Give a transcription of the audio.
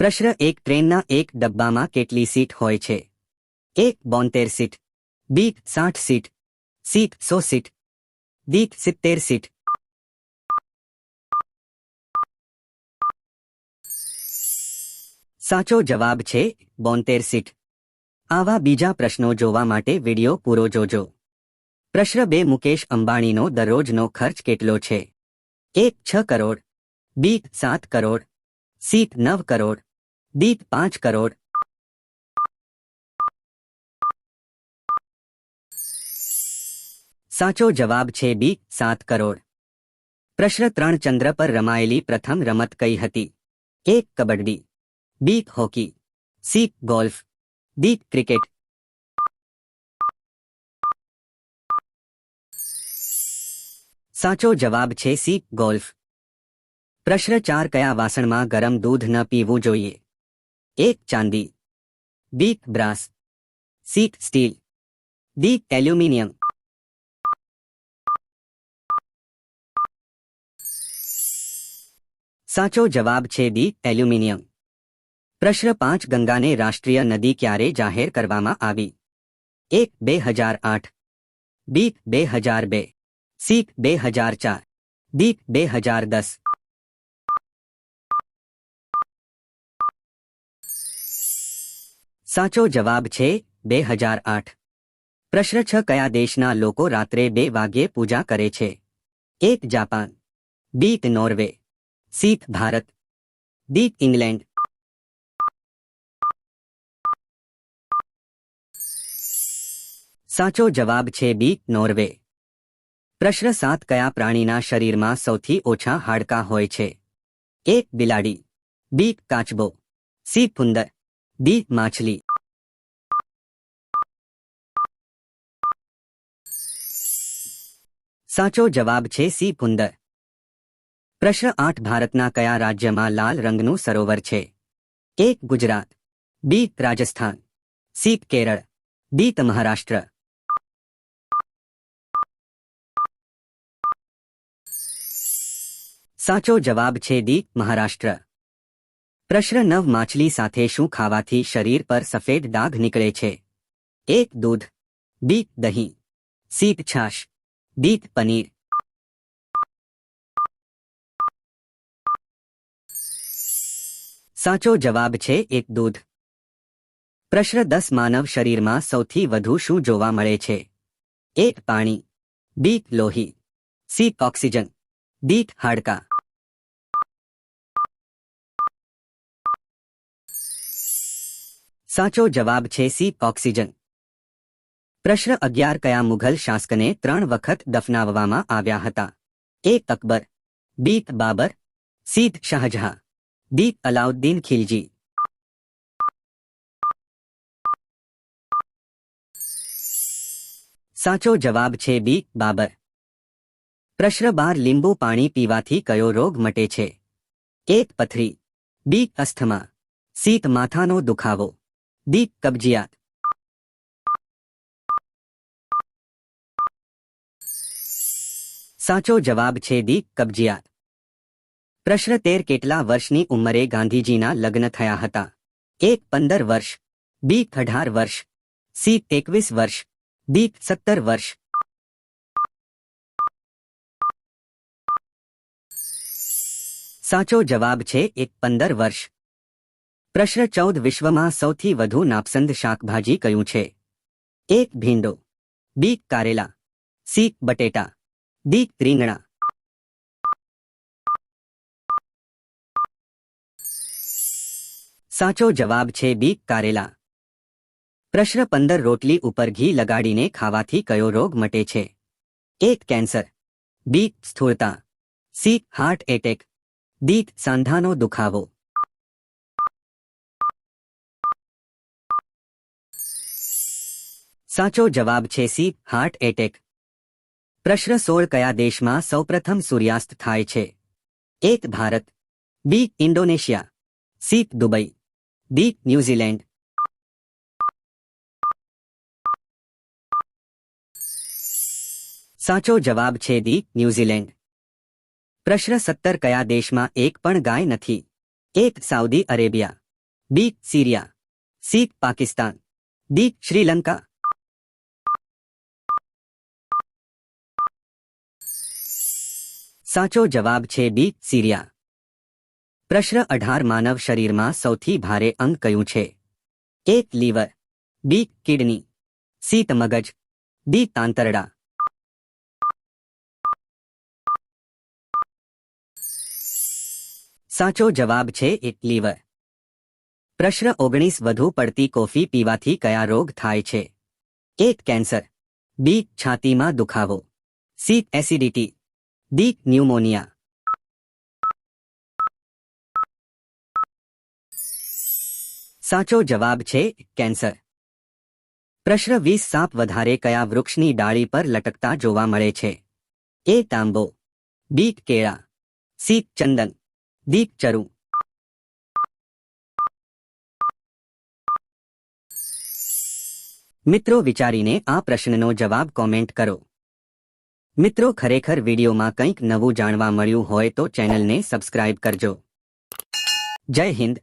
પ્રશ્ન એક, ટ્રેનના એક ડબ્બામાં કેટલી સીટ હોય છે? એક બોતેર સીટ. બી, સાઠ સીટ. સીટ સો સીટ. દી સિત્તેર સીટ. સાચો જવાબ છે, બોતેર સીટ. આવા બીજા પ્રશ્નો જોવા માટે વિડિયો પૂરો જોજો. પ્રશ્ન બે, મુકેશ અંબાણીનો દરરોજનો ખર્ચ કેટલો છે? એક, છ કરોડ. બી, સાત કરોડ. સી, નવ કરોડ. ડી પાંચ કરોડ. સાચો જવાબ છે બી સાત કરોડ. પ્રશ્ન ત્રણ ચંદ્ર પર રમાયેલી પ્રથમ રમત કઈ હતી? એક kabaddi. B, hockey. C, golf. D, cricket. સાચો જવાબ છે સી, ગોલ્ફ. પ્રશ્ન ચાર, કયા વાસણમાં ગરમ દૂધ ન પીવું જોઈએ? એક ચાંદી B brass C steel D aluminium સાચો જવાબ છે ડી એલ્યુમિનિયમ પ્રશ્ન પાંચ ગંગાને રાષ્ટ્રીય નદી ક્યારે જાહેર કરવામાં આવી એક બે હજાર આઠ બી બે હજાર બે સી બે હજાર ચાર ડી બે હજાર દસ સાચો જવાબ છે બે હજાર આઠ. પ્રશ્ન છ, કયા દેશના લોકો રાત્રે બે વાગ્યે પૂજા કરે છે? એક, Japan. B Norway. C Bharat. D, England. સાચો જવાબ છે બી, નોર્વે. પ્રશ્ન સાત, કયા પ્રાણીના શરીરમાં સૌથી ઓછા હાડકાં હોય છે? એક, બિલાડી. બી, કાચબો. સી પુંદર ડી માછલી સાચો જવાબ છે સી પુંદર પ્રશ્ન આઠ ભારતના કયા રાજ્યમાં લાલ રંગનું સરોવર છે એક Gujarat B Rajasthan C Kerala D Maharashtra સાચો જવાબ છે ડી મહારાષ્ટ્ર પ્રશ્ન નવ માછલી સાથે શું ખાવાથી શરીર પર સફેદ ડાઘ નીકળે છે એક દૂધ બી દહીં સી છાશ ડી પનીર સાચો જવાબ છે એક દૂધ પ્રશ્ન દસ માનવ શરીરમાં સૌથી વધુ શું જોવા મળે છે એક પાણી બી લોહી સી ઓક્સિજન ડી હાડકા સાચો જવાબ છે સી, ઓક્સિજન. પ્રશ્ન અગિયાર, કયા મુઘલ શાસકને ત્રણ વખત દફનાવવામાં આવ્યા હતા? એક Akbar B Babur C Shahjahan D Alauddin Khilji. સાચો જવાબ છે બી બાબર. પ્રશ્ન બાર, લીંબુ પાણી પીવાથી કયો રોગ મટે છે? એક, પથરી બી અસ્થમા, સીત માથાનો દુખાવો. ડી કબજિયાત સાચો જવાબ છે ડી કબજિયાત પ્રશ્ન તેર કેટલા વર્ષની ઉંમરે ગાંધીજીના લગ્ન થયા હતા એક પંદર વર્ષ બી અઢાર વર્ષ સી એકવીસ વર્ષ ડી સત્તર વર્ષ સાચો જવાબ છે એક પંદર વર્ષ પ્રશ્ન ચૌદ વિશ્વમાં સૌથી વધુ નાપસંદ શાકભાજી કયું છે? એક ભીંડો. બી, કારેલા. સી, બટેટા. ડી, રીંગણા. સાચો જવાબ છે બી, કારેલા. પ્રશ્ન પંદર, રોટલી ઉપર ઘી લગાડીને ખાવાથી કયો રોગ મટે છે? એક cancer. B, સ્થૂળતા. C, heart attack. D, સાંધાનો દુખાવો. સાચો જવાબ છે સી હાર્ટ એટેક પ્રશ્ન સોળ કયા દેશમાં સૌપ્રથમ સૂર્યાસ્ત થાય છે? એક Bharat. B Indonesia. C Dubai. D New Zealand સાચો જવાબ છે દી ન્યૂઝીલેન્ડ પ્રશ્ન સત્તર કયા દેશમાં એક પણ ગાય નથી? એક Saudi Arabia. B Syria. C Pakistan. D Sri Lanka. સાચો જવાબ છે બી, સિરિયા. પ્રશ્ન અઢાર, માનવ શરીરમાં સૌથી ભારે અંગ કયું છે? એક લીવર. B, kidney. સી મગજ ડી, તાંતરડા. સાચો જવાબ છે એક, લીવર. પ્રશ્ન ઓગણીસ, વધુ પડતી કોફી પીવાથી કયા રોગ થાય છે? એક, કેન્સર. બી, છાતીમાં દુખાવો. C, acidity. ડી ન્યુમોનિયા સાચો જવાબ છે કેન્સર. પ્રશ્ન વીસ સાપ વધારે કયા વૃક્ષની ડાળી પર લટકતા જોવા મળે છે? એ તાંબો બી કેળા સી ચંદન ડી ચરુ. મિત્રો વિચારીને આ પ્રશ્નનો જવાબ કોમેન્ટ કરો. મિત્રો ખરેખર વિડીયોમાં કંઈક નવું જાણવા મળ્યું હોય તો ચેનલને સબસ્ક્રાઇબ કરજો. જય હિન્દ.